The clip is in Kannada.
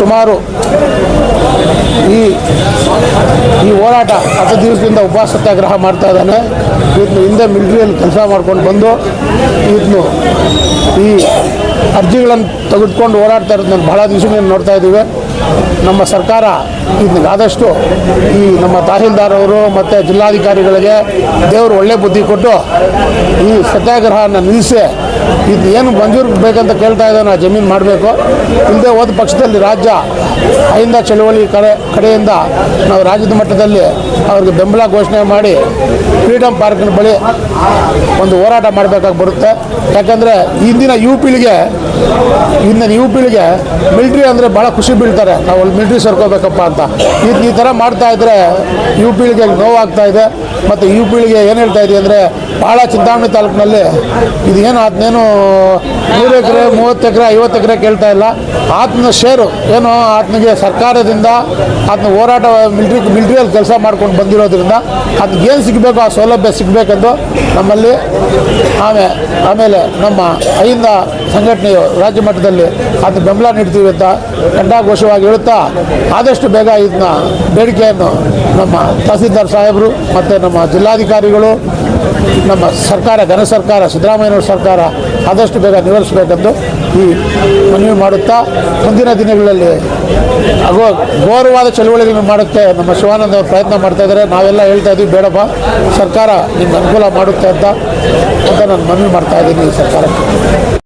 ಸುಮಾರು ಈ ಈ ಹೋರಾಟ ಹತ್ತು ದಿವಸದಿಂದ ಉಪವಾಸ ಸತ್ಯಾಗ್ರಹ ಮಾಡ್ತಾ ಇದ್ದಾನೆ. ಇದನ್ನು ಹಿಂದೆ ಮಿಲಿಟ್ರಿಯಲ್ಲಿ ಕೆಲಸ ಮಾಡ್ಕೊಂಡು ಬಂದು ಇದನ್ನು ಈ ಅರ್ಜಿಗಳನ್ನು ತೆಗೆದುಕೊಂಡು ಹೋರಾಡ್ತಾ ಇರೋದು ನಾನು ಬಹಳ ದಿವಸದಿಂದ ನೋಡ್ತಾ ಇದ್ದೀವಿ. ನಮ್ಮ ಸರ್ಕಾರ ಆದಷ್ಟು ಈ ನಮ್ಮ ತಹಸೀಲ್ದಾರ್ ಅವರು ಮತ್ತು ಜಿಲ್ಲಾಧಿಕಾರಿಗಳಿಗೆ ದೇವರು ಒಳ್ಳೆ ಬುದ್ಧಿ ಕೊಟ್ಟು ಈ ಸತ್ಯಾಗ್ರಹನ ನಿಲ್ಲಿಸಿ ಇದು ಏನು ಮಂಜೂರು ಬೇಕಂತ ಕೇಳ್ತಾ ಇದ್ದಾನೆ ಆ ಜಮೀನು ಮಾಡಬೇಕು. ಇಲ್ಲದೆ ಹೋದ ಪಕ್ಷದಲ್ಲಿ ರಾಜ್ಯ ಅಹಿಂದ ಚಳುವಳಿ ಕಡೆ ಕಡೆಯಿಂದ ನಾವು ರಾಜ್ಯದ ಮಟ್ಟದಲ್ಲಿ ಅವ್ರಿಗೆ ಬೆಂಬಲ ಘೋಷಣೆ ಮಾಡಿ ಫ್ರೀಡಮ್ ಪಾರ್ಕಿನ ಬಳಿ ಒಂದು ಹೋರಾಟ ಮಾಡಬೇಕಾಗಿ ಬರುತ್ತೆ. ಯಾಕಂದರೆ ಇಂದಿನ ಯುವ ಪೀಳಿಗೆ ಇಂದಿನ ಯುವ ಪೀಳಿಗೆ ಮಿಲ್ಟ್ರಿ ಅಂದರೆ ಭಾಳ ಖುಷಿ ಬೀಳ್ತಾರೆ. ನಾವು ಅಲ್ಲಿ ಮಿಲ್ಟ್ರಿ ಸೇರ್ಕೋಬೇಕಪ್ಪ ಅಂತ. ಈ ಈ ಥರ ಮಾಡ್ತಾ ಇದ್ರೆ ಯುವ ಪೀಳಿಗೆಗೆ ನೋವಾಗ್ತಾ ಇದೆ. ಮತ್ತು ಯುವ ಪೀಳಿಗೆ ಏನು ಹೇಳ್ತಾ ಇದೆ ಅಂದರೆ ಭಾಳ ಚಿಂತಾಮಣಿ ತಾಲೂಕಿನಲ್ಲಿ ಇದು ಏನು ಅದನ್ನೇನು ಮೂವತ್ತು ಎಕರೆ, ಐವತ್ತು ಎಕರೆ ಕೇಳ್ತಾ ಇಲ್ಲ. ಆತನ ಶೇರು ಏನು ಆತನಿಗೆ ಸರ್ಕಾರದಿಂದ ಆತನ ಹೋರಾಟ ಮಿಲ್ಟ್ರಿ ಮಿಲ್ಟ್ರಿಯಲ್ಲಿ ಕೆಲಸ ಮಾಡ್ಕೊಂಡು ಬಂದಿರೋದ್ರಿಂದ ಏನು ಸಿಗಬೇಕು, ಆ ಸೌಲಭ್ಯ ಸಿಗಬೇಕೆಂದು ನಮ್ಮಲ್ಲಿ ಆಮೇಲೆ ಆಮೇಲೆ ನಮ್ಮ ಅಹಿಂದ ಸಂಘಟನೆಯು ರಾಜ್ಯ ಮಟ್ಟದಲ್ಲಿ ಅದು ಬೆಂಬಲ ನೀಡ್ತೀವಿ ಅಂತ ಘಂಟಾಘೋಷವಾಗಿ ಹೇಳುತ್ತಾ, ಆದಷ್ಟು ಬೇಗ ಇದನ್ನ ಬೇಡಿಕೆಯನ್ನು ನಮ್ಮ ತಹಸೀಲ್ದಾರ್ ಸಾಹೇಬರು ಮತ್ತು ನಮ್ಮ ಜಿಲ್ಲಾಧಿಕಾರಿಗಳು ನಮ್ಮ ಸರ್ಕಾರ, ಘನ ಸರ್ಕಾರ, ಸಿದ್ದರಾಮಯ್ಯನವ್ರ ಸರ್ಕಾರ ಆದಷ್ಟು ಬೇಗ ನಿವಾರಿಸಬೇಕೆಂದು ಈ ಮನವಿ ಮಾಡುತ್ತಾ ಮುಂದಿನ ದಿನಗಳಲ್ಲಿ ಅಗೋ ಘೋರವಾದ ಚಳುವಳಿಗಳನ್ನು ಮಾಡುತ್ತೆ ನಮ್ಮ ಶಿವಾನಂದ ಅವರು ಪ್ರಯತ್ನ ಮಾಡ್ತಾ ಇದ್ದಾರೆ. ನಾವೆಲ್ಲ ಹೇಳ್ತಾ ಇದ್ದೀವಿ, ಬೇಡಪ್ಪ, ಸರ್ಕಾರ ನಿಮ್ಗೆ ಅನುಕೂಲ ಮಾಡುತ್ತೆ ಅಂತ ಅಂತ ನಾನು ಮನವಿ ಮಾಡ್ತಾ ಇದ್ದೀನಿ ಈ ಸರ್ಕಾರಕ್ಕೆ.